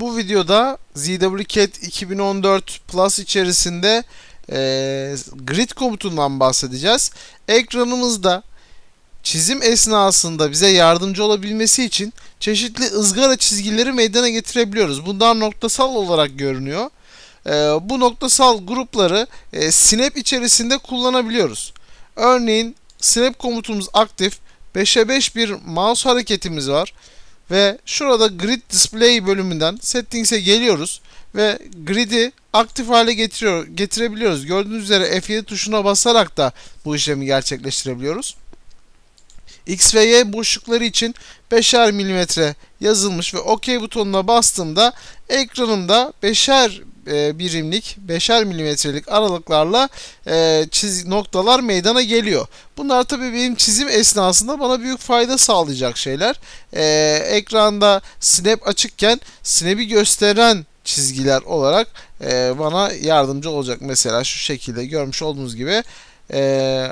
Bu videoda ZWCAT 2014 Plus içerisinde e, grid komutundan bahsedeceğiz. Ekranımızda çizim esnasında bize yardımcı olabilmesi için çeşitli ızgara çizgileri meydana getirebiliyoruz. Bunlar noktasal olarak görünüyor. E, bu noktasal grupları e, Snap içerisinde kullanabiliyoruz. Örneğin Snap komutumuz aktif. 5'e 5 bir mouse hareketimiz var. Ve şurada Grid Display bölümünden Settings'e geliyoruz ve grid'i aktif hale getiriyor, getirebiliyoruz. Gördüğünüz üzere F7 tuşuna basarak da bu işlemi gerçekleştirebiliyoruz. X ve Y boşlukları için 5'er milimetre yazılmış ve OK butonuna bastığımda ekranımda 5'er e, birimlik 5'er milimetrelik aralıklarla e, çiz noktalar meydana geliyor. Bunlar tabii benim çizim esnasında bana büyük fayda sağlayacak şeyler. E, ekranda snap açıkken snap'i gösteren çizgiler olarak e, bana yardımcı olacak. Mesela şu şekilde görmüş olduğunuz gibi e,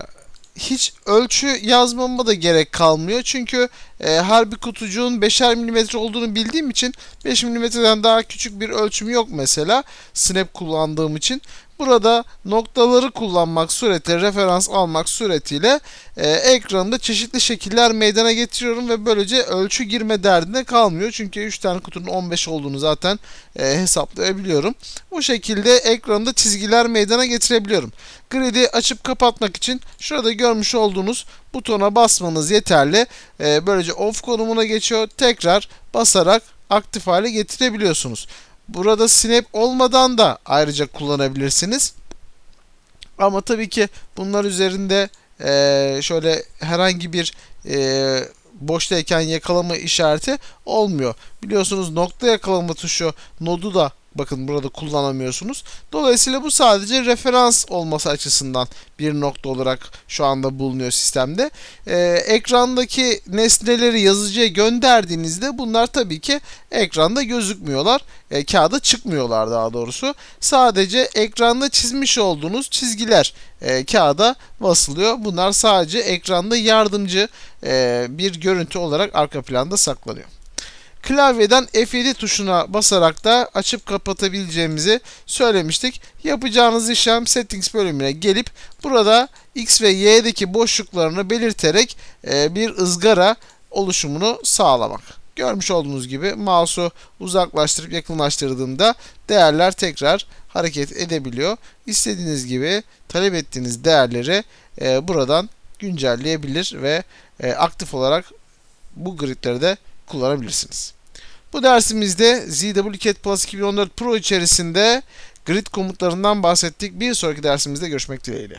hiç ölçü yazmama da gerek kalmıyor. Çünkü e, her bir kutucuğun 5'er milimetre olduğunu bildiğim için 5 milimetreden daha küçük bir ölçüm yok mesela snap kullandığım için. Burada noktaları kullanmak suretiyle, referans almak suretiyle e, ekranımda çeşitli şekiller meydana getiriyorum ve böylece ölçü girme derdine kalmıyor. Çünkü 3 tane kutunun 15 olduğunu zaten e, hesaplayabiliyorum. Bu şekilde ekranımda çizgiler meydana getirebiliyorum. Grid'i açıp kapatmak için şurada görmüş olduğunuz butona basmanız yeterli. E, böylece off konumuna geçiyor. Tekrar basarak aktif hale getirebiliyorsunuz. Burada snap olmadan da ayrıca kullanabilirsiniz. Ama tabii ki bunlar üzerinde e, şöyle herhangi bir e, boştayken yakalama işareti olmuyor. Biliyorsunuz nokta yakalama tuşu nodu da bakın burada kullanamıyorsunuz. Dolayısıyla bu sadece referans olması açısından bir nokta olarak şu anda bulunuyor sistemde. Ee, ekrandaki nesneleri yazıcıya gönderdiğinizde bunlar tabii ki ekranda gözükmüyorlar. E, kağıda çıkmıyorlar daha doğrusu. Sadece ekranda çizmiş olduğunuz çizgiler e, kağıda basılıyor. Bunlar sadece ekranda yardımcı e, bir görüntü olarak arka planda saklanıyor. Klavyeden F7 tuşuna basarak da açıp kapatabileceğimizi söylemiştik. Yapacağınız işlem Settings bölümüne gelip burada X ve Y'deki boşluklarını belirterek e, bir ızgara oluşumunu sağlamak. Görmüş olduğunuz gibi mouse'u uzaklaştırıp yakınlaştırdığımda değerler tekrar hareket edebiliyor. İstediğiniz gibi talep ettiğiniz değerleri e, buradan güncelleyebilir ve e, aktif olarak bu gridleri de kullanabilirsiniz. Bu dersimizde ZWCAT Plus 2014 Pro içerisinde grid komutlarından bahsettik. Bir sonraki dersimizde görüşmek dileğiyle.